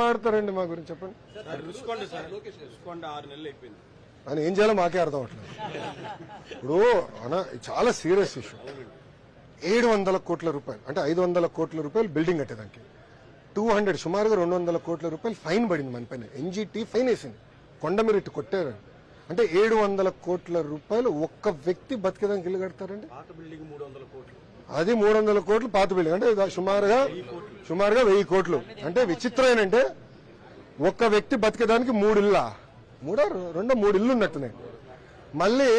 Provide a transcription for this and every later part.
మాడతారండి మా గురించి చెప్పండి. ఆయన ఏం చేయాలో మాకే అర్థం అవట్లేదు. ఇప్పుడు ఇది చాలా సీరియస్ ఇష్యూ. ఏడు వందల కోట్ల రూపాయలు అంటే ఐదు వందల కోట్ల రూపాయలు బిల్డింగ్ కట్టేదానికి. టూ హండ్రెడ్ సుమారుగా రెండు వందల కోట్ల రూపాయలు ఫైన్ పడింది మన పైన. ఎన్జిటి ఫైన్ వేసింది. కొండ మీరు ఇటు కొట్టారు. అంటే ఏడు వందల కోట్ల రూపాయలు ఒక్క వ్యక్తి బతికేదానికి ఇల్లు కడతారండి? పాత బిల్డింగ్ మూడు వందల కోట్లు. అది మూడు వందల కోట్లు పాత బిల్డింగ్. అంటే సుమారుగా సుమారుగా వెయ్యి కోట్లు. అంటే విచిత్రం ఏంటంటే ఒక్క వ్యక్తి బతికేదానికి మూడు ఇల్లా మూడో రెండో మూడు ఇల్లు ఉన్నట్టున్నాయి మళ్ళీ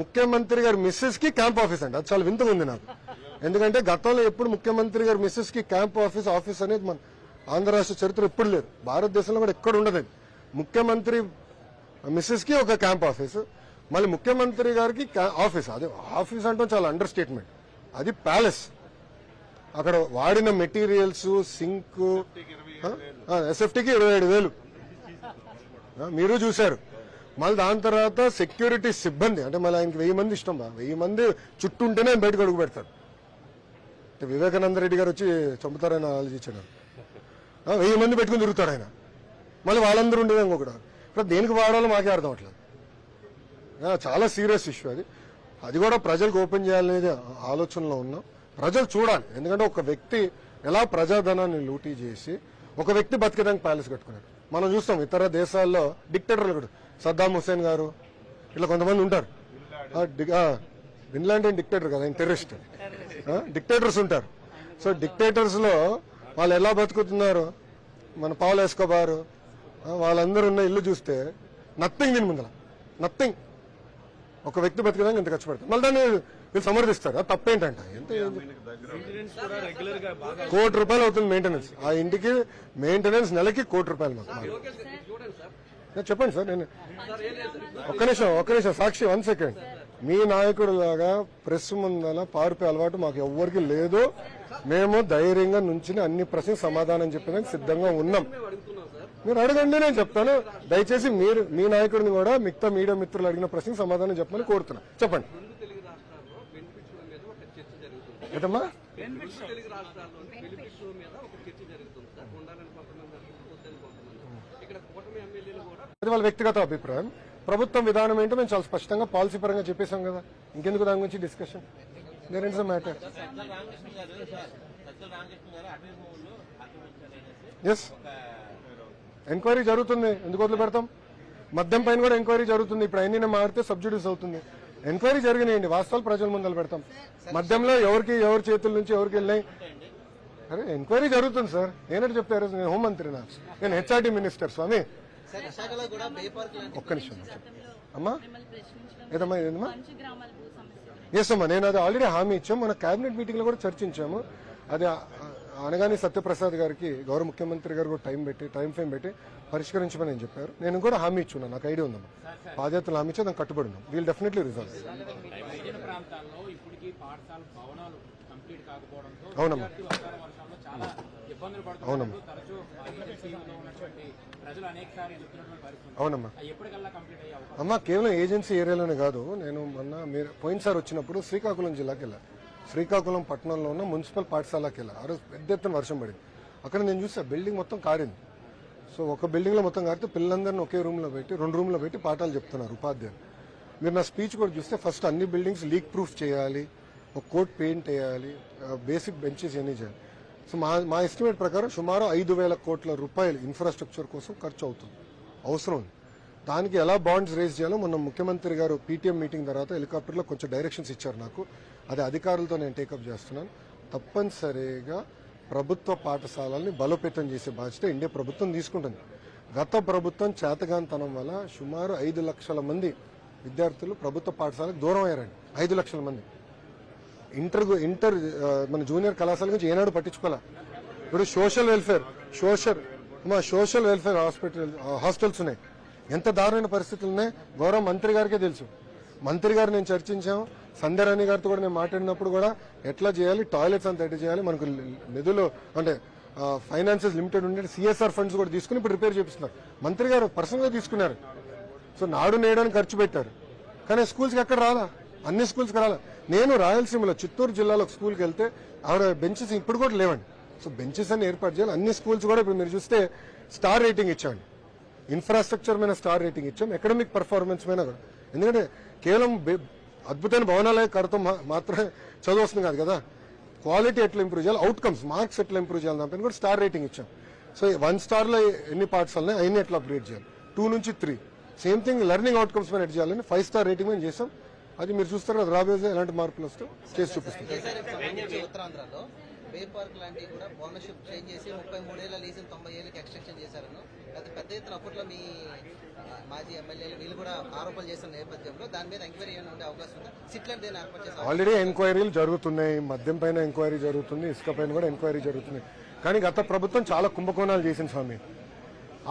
ముఖ్యమంత్రి గారి మిస్సెస్కి క్యాంప్ ఆఫీస్ అండి అది చాలా వింతగా ఉంది నాకు. ఎందుకంటే గతంలో ఎప్పుడు ముఖ్యమంత్రి గారి మిస్సెస్కి క్యాంప్ ఆఫీస్ ఆఫీస్ అనేది మన ఆంధ్ర రాష్ట్ర చరిత్ర ఎప్పుడు లేదు. భారతదేశంలో కూడా ఎక్కడ ఉండదు ముఖ్యమంత్రి మిస్సెస్కి ఒక క్యాంప్ ఆఫీస్. మళ్ళీ ముఖ్యమంత్రి గారికి ఆఫీస్. అదే ఆఫీస్ అంటే చాలా అండర్ స్టేట్మెంట్ అది ప్యాలెస్. అక్కడ వాడిన మెటీరియల్స్ సింక్ ఎస్ఎఫ్టీకి ఇరవై ఏడు వేలు. మీరు చూశారు. మళ్ళీ దాని తర్వాత సెక్యూరిటీ సిబ్బంది అంటే మళ్ళీ ఆయనకి వెయ్యి మంది ఇష్టం బా వెయ్యి మంది చుట్టూ ఉంటేనే ఆయన బయటకు అడుగు పెడతాడు. అంటే వివేకానంద రెడ్డి గారు వచ్చి చంపుతారని ఆలోచించాడు. వెయ్యి మంది పెట్టుకుని తిరుగుతాడు ఆయన. మళ్ళీ వాళ్ళందరూ ఉండేది ఇంకొకటి. ఇప్పుడు దేనికి వాడాలో మాకే అర్థం అవట్లేదు చాలా సీరియస్ ఇష్యూ అది. అది కూడా ప్రజలకు ఓపెన్ చేయాలనేది ఆలోచనలో ఉన్నాం. ప్రజలు చూడాలి. ఎందుకంటే ఒక వ్యక్తి ఎలా ప్రజాధనాన్ని లూటీ చేసి ఒక వ్యక్తి బతికేదానికి ప్యాలెస్ కట్టుకున్నాడు. మనం చూస్తాం ఇతర దేశాల్లో డిక్టేటర్లు కూడా. సద్దాం హుసేన్ గారు ఇట్లా కొంతమంది ఉంటారు. ఆ, డి- డిక్టేటర్ కదా ఆయన టెర్రరిస్ట్. డిక్టేటర్స్ ఉంటారు. సో డిక్టేటర్స్లో వాళ్ళు ఎలా బతుకుతున్నారు? మన పావులు వేసుకోబారు వాళ్ళందరూ ఉన్న ఇల్లు చూస్తే నథింగ్ దీని ముందర నథింగ్. ఒక వ్యక్తి బతికేదానికి ఇంత ఖర్చు పెడతారు. మళ్ళీ దాన్ని వీళ్ళు సమర్థిస్తారు? అది తప్పేంటంట? ఎంత మెయింటెనెన్స్ కూడా రెగ్యులర్గా బాగా కోటి రూపాయలు అవుతుంది మెయింటెనెన్స్ ఆ ఇంటికి మెయింటెనెన్స్ నెలకి కోటి రూపాయలు మాకు. నేను చెప్పండి సార్ నేను ఒక్క నిమిషం ఒక్క నిమిషం సాక్షి వన్ సెకండ్. మీ నాయకుడు లాగా ప్రెస్ ముందల పారిపోయే అలవాటు మాకు ఎవ్వరికి లేదు. మేము ధైర్యంగా నుంచి అన్ని ప్రశ్నలకు సమాధానం చెప్పడానికి సిద్ధంగా ఉన్నాం. మీరు అడగండి నేను చెప్తాను. దయచేసి మీరు మీ నాయకుడిని కూడా మిగతా మీడియా మిత్రులు అడిగిన ప్రశ్నకు సమాధానం చెప్పమని కోరుతున్నా. చెప్పండి. కూడా అది వాళ్ళ వ్యక్తిగత అభిప్రాయం. ప్రభుత్వం విధానం ఏంటో మేము చాలా స్పష్టంగా పాలసీ పరంగా చెప్పేశాం కదా. ఇంకెందుకు దాని గురించి discussion there is matter is enquiry జరుగుతుంది. ఎందుకు వదిలి పెడతాం? మద్యం పైన కూడా ఎంక్వైరీ జరుగుతుంది. ఇప్పుడు అయినా మారితే సబ్సిడీస్ అవుతుంది. ఎంక్వైరీ జరిగినాయండి. వాస్తవాలు ప్రజల ముందర పెడతాం. మద్యంలో ఎవరికి ఎవరి చేతుల నుంచి ఎవరికి వెళ్ళినాయి? అరే ఎంక్వైరీ జరుగుతుంది సార్. నేనంటే చెప్తారు నేను హోంమంత్రినా? నేను హెచ్ఆర్డీ మినిస్టర్ స్వామి. ఒక్క నిమిషం అమ్మా? ఏదమ్మా ఏదమ్మా? ఎస్ అమ్మా. నేను అది ఆల్రెడీ హామీ ఇచ్చాం మన కేబినెట్ మీటింగ్లో కూడా చర్చించాము. అది అనగానే సత్యప్రసాద్ గారికి గౌరవ ముఖ్యమంత్రి గారు కూడా టైం పెట్టి టైం ఫ్రేమ్ పెట్టి పరిష్కరించమని నేను చెప్పారు. నేను కూడా హామీ ఇచ్చున్నాను నాకు ఐడియా ఉందమ్మా బాధ్యతలు హామీ ఇచ్చా దానికి కట్టుబడి ఉన్నాం. వీల్ డెఫినెట్లీ రిజాల్వ్ అవునమ్మా. అవునమ్మా. అవునమ్మా. అమ్మా కేవలం ఏజెన్సీ ఏరియాలోనే కాదు నేను మొన్న మీరు పోయినసారి వచ్చినప్పుడు శ్రీకాకుళం జిల్లాకి వెళ్ళా. శ్రీకాకుళం పట్టణంలో ఉన్న మున్సిపల్ పాఠశాలకి వెళ్ళా ఆ రోజు పెద్ద ఎత్తున వర్షం పడింది. అక్కడ నేను చూసా బిల్డింగ్ మొత్తం కారింది. సో ఒక బిల్డింగ్లో మొత్తం కారితే పిల్లలందరిని ఒకే రూమ్లో పెట్టి రెండు రూమ్లో పెట్టి పాఠాలు చెప్తున్నారు ఉపాధ్యాయులు. మీరు నా స్పీచ్ కూడా చూస్తే ఫస్ట్ అన్ని బిల్డింగ్స్ లీక్ ప్రూఫ్ చేయాలి ఒక కోట్ పెయింట్ వేయాలి బేసిక్ బెంచెస్ ఇవన్నీ చేయాలి. సో మా మా ఎస్టిమేట్ ప్రకారం సుమారు ఐదు వేల కోట్ల రూపాయలు ఇన్ఫ్రాస్ట్రక్చర్ కోసం ఖర్చు అవుతుంది. అవసరం దానికి ఎలా బాండ్స్ రేస్ చేయాలో మొన్న ముఖ్యమంత్రి గారు పీటీఎం మీటింగ్ తర్వాత హెలికాప్టర్లో కొంచెం డైరెక్షన్స్ ఇచ్చారు నాకు. అది అధికారులతో నేను టేకప్ చేస్తున్నాను. తప్పనిసరిగా ప్రభుత్వ పాఠశాలల్ని బలోపేతం చేసే బాధ్యత ఇండియా ప్రభుత్వం తీసుకుంటుంది. గత ప్రభుత్వం చేతగాంతనం వల్ల సుమారు ఐదు లక్షల మంది విద్యార్థులు ప్రభుత్వ పాఠశాలకు దూరం అయ్యారండి. ఐదు లక్షల మంది. ఇంటర్ ఇంటర్ మన జూనియర్ కళాశాల గురించి ఏనాడు పట్టించుకోలే ఇప్పుడు సోషల్ వెల్ఫేర్ సోషల్ మా సోషల్ వెల్ఫేర్ హాస్పిటల్ హాస్టల్స్ ఉన్నాయి. ఎంత దారుణమైన పరిస్థితులు ఉన్నాయి గౌరవ మంత్రి గారికే తెలుసు. మంత్రి గారు నేను చర్చించాం. సంధ్యారాణి గారితో కూడా నేను మాట్లాడినప్పుడు కూడా ఎట్లా చేయాలి టాయిలెట్స్ అంతా ఎట్లా చేయాలి మనకు నిధులు అంటే ఫైనాన్సెస్ లిమిటెడ్ ఉండే సిఎస్ఆర్ ఫండ్స్ కూడా తీసుకుని ఇప్పుడు రిపేర్ చేపిస్తున్నారు. మంత్రి గారు పర్సనల్గా తీసుకున్నారు. సో నాడు నేయడానికి ఖర్చు పెట్టారు. కానీ స్కూల్స్కి ఎక్కడ రాలా? అన్ని స్కూల్స్కి రాలా. నేను రాయలసీమలో చిత్తూరు జిల్లాలో స్కూల్కి వెళ్తే ఆవిడ బెంచెస్ ఇప్పుడు కూడా లేవండి. సో బెంచెస్ అన్ని ఏర్పాటు చేయాలి. అన్ని స్కూల్స్ కూడా ఇప్పుడు మీరు చూస్తే స్టార్ రేటింగ్ ఇచ్చాండి ఇన్ఫ్రాస్ట్రక్చర్ మీద స్టార్ రేటింగ్ ఇచ్చాం. ఎకడమిక్ పర్ఫార్మెన్స్ మీద కూడా. ఎందుకంటే కేవలం అద్భుతమైన భవనాలే కడతాం మాత్రమే చదువు వస్తుంది కాదు కదా. క్వాలిటీ ఎట్లా ఇంప్రూవ్ చేయాలి? అవుట్కమ్స్ మార్క్స్ ఎట్లా ఇంప్రూవ్ చేయాలి దానిపైన కూడా స్టార్ రేటింగ్ ఇచ్చాం. సో వన్ స్టార్లో ఎన్ని పార్ట్స్ ఉన్నాయి అవన్నీ ఎట్లా అప్గ్రేడ్ చేయాలి? టూ నుంచి three same thing learning outcomes మీద ఎట్ చేయాలని ఫైవ్ స్టార్ రేటింగ్ మీద చేసాం అది మీరు చూస్తారు కదా రాబోయే ఎలాంటి మార్పులు వస్తాయి చేసి చూపిస్తాం. ఉత్తరాంధ్రలో బే పార్క్ లాంటివి కూడా ఓనర్షిప్ చేంజ్ చేసి ముప్పై మూడేళ్ళ లీజుని తొంభై ఏళ్ళకి ఎక్స్టెన్షన్ చేశారను గత పెద్ద ఎత్తున అప్పట్లో మీ మాజీ ఎమ్మెల్యేలు వీళ్ళు కూడా ఆరోపణలు చేసిన నేపథ్యంలో దాని మీద ఎంక్వైరీ ఏమైనా ఉండే అవకాశం ఉందా? దేని ఏర్పాటు ఆల్రెడీ ఎంక్వైరీలు జరుగుతున్నాయి మద్యం పైన ఎంక్వైరీ జరుగుతుంది ఇసుక పైన కూడా ఎంక్వైరీ జరుగుతుంది. కానీ గత ప్రభుత్వం చాలా కుంభకోణాలు చేసింది స్వామి.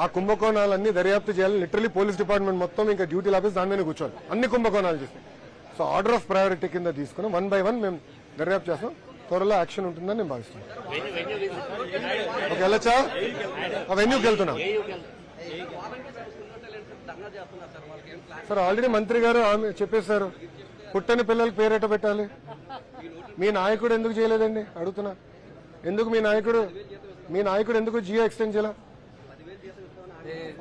ఆ కుంభకోణాలన్నీ దర్యాప్తు చేయాలి లిటరలీ పోలీస్ డిపార్ట్మెంట్ మొత్తం ఇంకా డ్యూటీ ఆఫీస్ దాని మీద కూర్చోవాలి. అన్ని కుంభకోణాలు చేసి. సో ఆర్డర్ ఆఫ్ ప్రయారిటీ కింద తీసుకుని వన్ బై వన్ మేము దర్యాప్తు చేస్తాం త్వరలో యాక్షన్ ఉంటుందని నేను భావిస్తున్నాను. ఓకే వెళ్ళచ్చా? ఆ వెన్యూకి వెళ్తున్నాం. సార్ ఆల్రెడీ మంత్రి గారు ఆమె చెప్పేశారు. పుట్టని పిల్లలకు పేరేట పెట్టాలి. మీ నాయకుడు ఎందుకు చేయలేదండి? అడుగుతున్నా. ఎందుకు మీ నాయకుడు మీ నాయకుడు ఎందుకు జియో ఎక్స్టెండ్ చేయాల?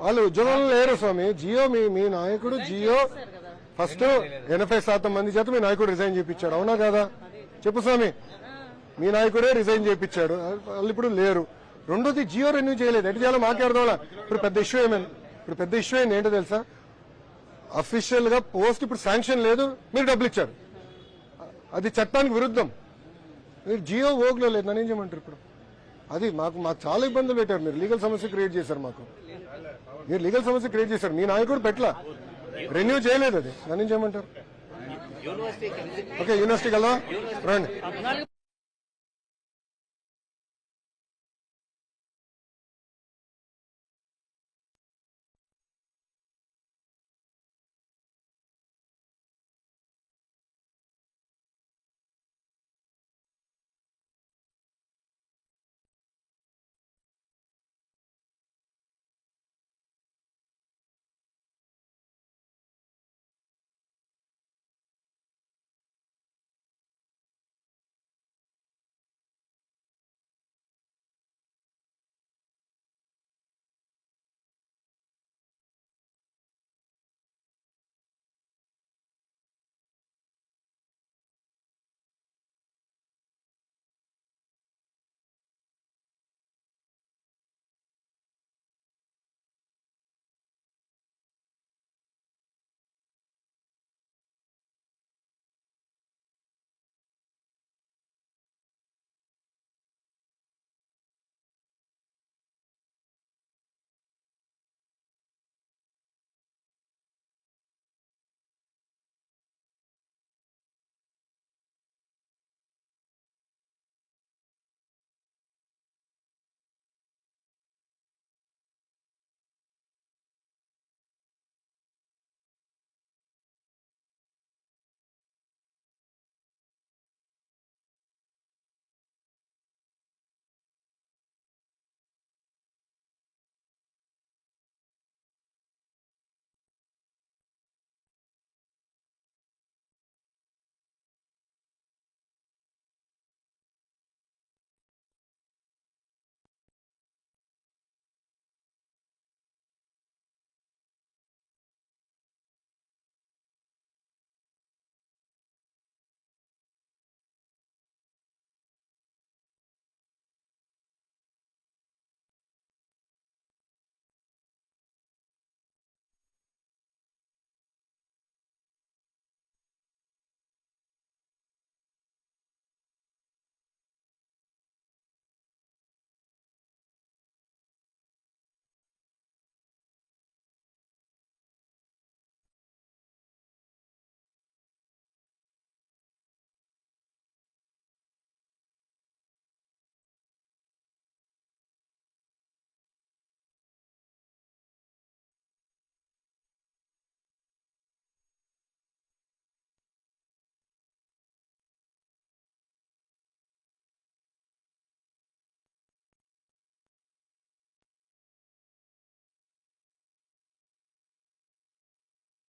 వాళ్ళు ఉద్యోగంలో లేరు స్వామి. జియో మీ మీ నాయకుడు జియో ఫస్ట్ ఎనభై శాతం మంది చేత మీ నాయకుడు రిజైన్ చేయించాడు. అవునా కదా? చెప్పు స్వామి. మీ నాయకుడే రిజైన్ చేయించాడు. వాళ్ళు ఇప్పుడు లేరు. రెండోది జియో రెన్యూ చేయలేదు. ఎటు చేయాలో మాకే అర్థం అవ్వలా. ఇప్పుడు పెద్ద ఇష్యూ ఏమైంది ఇప్పుడు పెద్ద ఇష్యూ అయింది ఏంటో తెలుసా? అఫీషియల్గా పోస్ట్ ఇప్పుడు శాంక్షన్ లేదు. మీరు డబ్బులు ఇచ్చారు. అది చట్టానికి విరుద్ధం. మీరు జియో ఓగ్లో లేదు. నన్ను ఏం చేయమంటారు ఇప్పుడు? అది మాకు మాకు చాలా ఇబ్బందులు పెట్టారు. మీరు లీగల్ సమస్య క్రియేట్ చేశారు మాకు. మీరు లీగల్ సమస్య క్రియేట్ చేశారు. మీ నాయకుడు పెట్ల రెన్యూ చేయలేదు అది. నన్ను ఏం చేయమంటారు? ఓకే యూనివర్సిటీకి వెళ్దాం రండి.